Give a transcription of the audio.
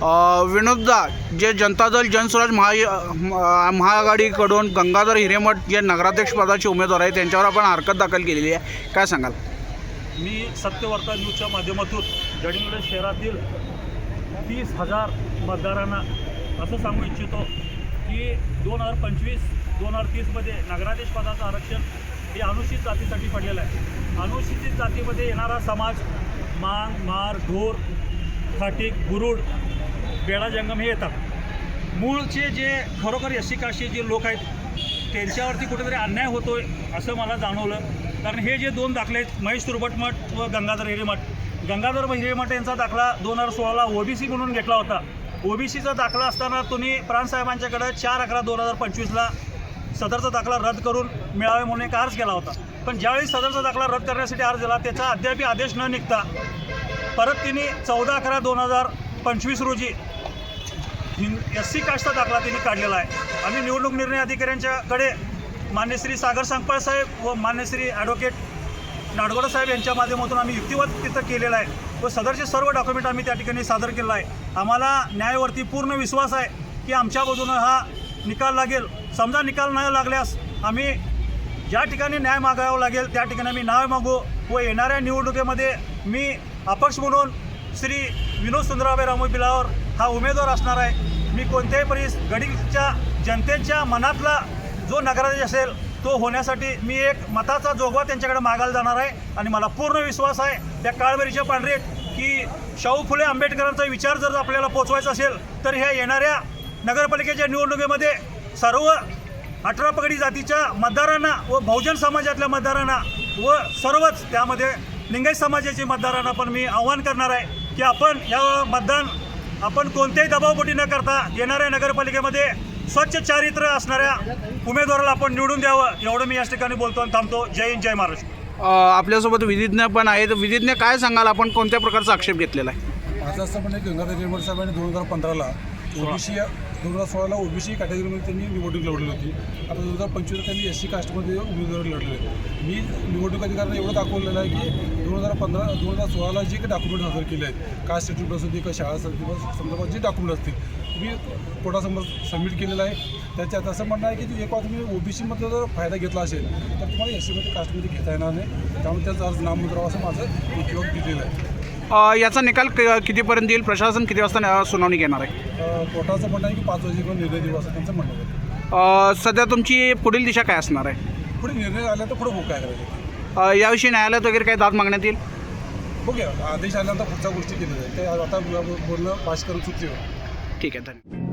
विनोददा जे जनता दल जनस्वराज महा महाआघाडीकडून गंगाधर हिरेमठ जे नगराध्यक्षपदाचे उमेदवार आहेत त्यांच्यावर आपण हरकत दाखल केलेली आहे. काय सांगाल? मी सत्यवार्ता न्यूजच्या माध्यमातून गडिंग्लज शहरातील तीस हजार मतदारांना असं सांगू इच्छितो की दोन हजार पंचवीस दोन हजार तीसमध्ये नगराधीश पदाचं आरक्षण हे अनुसूचित जातीसाठी पडलेलं आहे. अनुसूचित जातीमध्ये येणारा समाज मांग मार ढोर फाटीक बुरुड बेडा जंगम हे येतात. मूळचे जे खरोखर यशिकाशी जे लोक आहेत त्यांच्यावरती कुठेतरी अन्याय होतोय असं मला जाणवलं. कारण हे जे दोन दाखले आहेत महेश तुरबटमठ व गंगाधर हिरेमठ गंगाधर हिरेमठ यांचा दाखला दोन हजार सोळाला ओबीसी म्हणून घेतला होता. ओबीसीचा दाखला असताना तुम्ही प्राणसाहेबांच्याकडे चार अकरा दोन हजार पंचवीसला सदरचा दाखला रद्द करून मिळावे म्हणून एक अर्ज केला होता. पण ज्यावेळी सदरचा दाखला रद्द करण्यासाठी अर्ज दिला त्याचा अद्यापही आदेश न निघता परत तिने चौदा अकरा दोन हजार पंचवीस रोजी एस सी कास्टचा दाखला त्यांनी काढलेला आहे. आम्ही निवडणूक निर्णय अधिकाऱ्यांच्याकडे मान्य श्री सागर सांगपाळ साहेब व मान्य श्री ॲडव्होकेट नाडगोडा साहेब यांच्या माध्यमातून आम्ही युक्तिवाद तिथं केलेला आहे. व सदरचे सर्व डॉक्युमेंट आम्ही त्या ठिकाणी सादर केलं आहे. आम्हाला न्यायावरती पूर्ण विश्वास आहे की आमच्या बाजूनं हा निकाल लागेल. समजा निकाल नाही लागल्यास आम्ही ज्या ठिकाणी न्याय मागावा लागेल त्या ठिकाणी आम्ही न्याय मागू व येणाऱ्या निवडणुकीमध्ये मी अपक्ष म्हणून श्री विनोद सुंदराबाई रामू बिलावर हा उमेदवार असणार आहे. मी कोणत्याही परिस गडीच्या जनतेच्या मनातला जो नगराध्यक्ष असेल तो होण्यासाठी मी एक मताचा जोगवा त्यांच्याकडे मागायला जाणार आहे. आणि मला पूर्ण विश्वास आहे त्या काळबेरीच्या पांढरेत की शाहू फुले आंबेडकरांचा विचार जर आपल्याला पोचवायचा असेल तर ह्या येणाऱ्या नगरपालिकेच्या निवडणुकीमध्ये सर्व अठरा पगडी जातीच्या मतदारांना व बहुजन समाजातल्या मतदारांना व सर्वच त्यामध्ये लिंगायत समाजाच्या मतदारांना पण मी आव्हान करणार आहे की आपण या मतदान आपण कोणत्याही दबावपोटी न करता येणाऱ्या नगरपालिकेमध्ये स्वच्छ चारित्र्य असणाऱ्या उमेदवाराला आपण निवडून द्यावं. एवढं मी याच ठिकाणी बोलतो आणि थांबतो. जय हिंद जय महाराष्ट्र. आपल्यासोबत विधिज्ञ पण आहेत. विधिज्ञ काय सांगाल? आपण कोणत्या प्रकारचा आक्षेप घेतलेला आहे? माझं असं म्हणणं की गंगाधर रेमड साहेबांनी दोन हजार पंधराला ओबीसी दोन हजार सोळाला ओबीसी कॅटेगरीमध्ये त्यांनी निवडणूक लढली होती. आता दोन हजार पंचवीसला त्यांनी एस सी कास्टमध्ये उमेदवार लढले मी निवडणूक अधिकाऱ्यांना एवढं दाखवलेलं आहे की दोन हजार पंधरा दोन हजार सोळाला जे काही डॉक्युमेंट हजर केले आहेत कास्ट सर्टिफिकेट असू दे किंवा शाळा सर्टिफिकेट संदर्भात जे डॉक्युमेंट असतील मी कोर्टासमोर सबमिट केलेलं आहे. त्याच्यात असं म्हणणं आहे की एक वेळा तुम्ही ओबीसीमध्ये जर फायदा घेतला असेल तर तुम्हाला एस सीमध्ये कास्टमध्ये घेता येणार नाही. त्यामुळे त्याचा अर्ज नामंजूर असं माझं उपयोग दिलेलं आहे. याचा निकाल क- कितीपर्यंत येईल? प्रशासन किती वाजता सुनावणी घेणार आहे? कोर्टाचं म्हणणं आहे की पाच वाजेपर्यंत निर्णय देऊ असं त्यांचं म्हणणं अ, सध्या तुमची पुढील दिशा काय असणार आहे? पुढे निर्णय आला तर पुढे काय करायचं अ, याविषयी न्यायालयात वगैरे काही दाद मागण्यात येईल? बघूया आदेश आल्यानंतर पुढच्या गोष्टी केल्या जाईल. ते आता बोलणं पास करून चुकते ठीक आहे धन्यवाद.